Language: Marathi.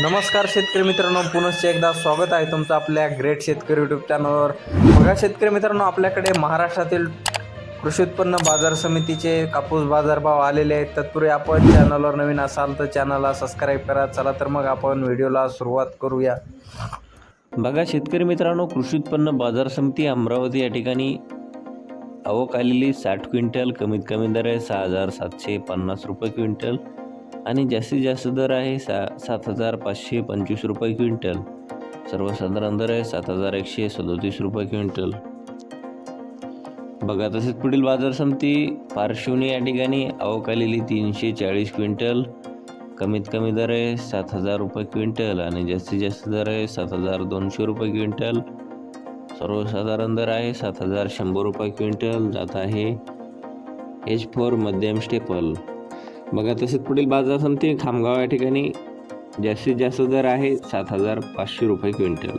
नमस्कार शेतकरी मित्रांनो पुनश्च एकदा स्वागत आहे तुमचं आपल्या ग्रेट शेतकरी यूट्यूब चॅनलवर बघा शेतकरी मित्रांनो आपल्याकडे महाराष्ट्रातील कृषी उत्पन्न बाजार समितीचे कापूस बाजारभाव आलेले आहेत. तत्पूर्वी आपण चॅनलवर नवीन असाल तर चॅनलला सबस्क्राईब करा. चला तर मग आपण व्हिडिओला सुरुवात करूया. बघा शेतकरी मित्रांनो कृषी उत्पन्न बाजार समिती अमरावती या ठिकाणी आवक आलेली साठ क्विंटल कमीत कमी दर आहे सहा हजार सातशे पन्नास रुपये क्विंटल. आणि जास्तीत जास्त दर आहे सा सात हजार पाचशे पंचवीस रुपये क्विंटल. सर्वसाधारण दर आहे सात हजार एकशे सदोतीस रुपये क्विंटल. बघा तसेच पुढील बाजार समिती पार्श्वनी या ठिकाणी आवक आलेली तीनशे चाळीस क्विंटल. कमीत कमी दर आहे सात हजार रुपये क्विंटल आणि जास्तीत जास्त दर आहे सात हजार दोनशे रुपये क्विंटल. सर्वसाधारण दर आहे सात हजार शंभर रुपये क्विंटल. जात आहे एच फोर मध्यम स्टेपल बघा तसेच पुढील बाजार समिती खामगाव या ठिकाणी जास्तीत जास्त दर आहे सात हजार पाचशे रुपये क्विंटल.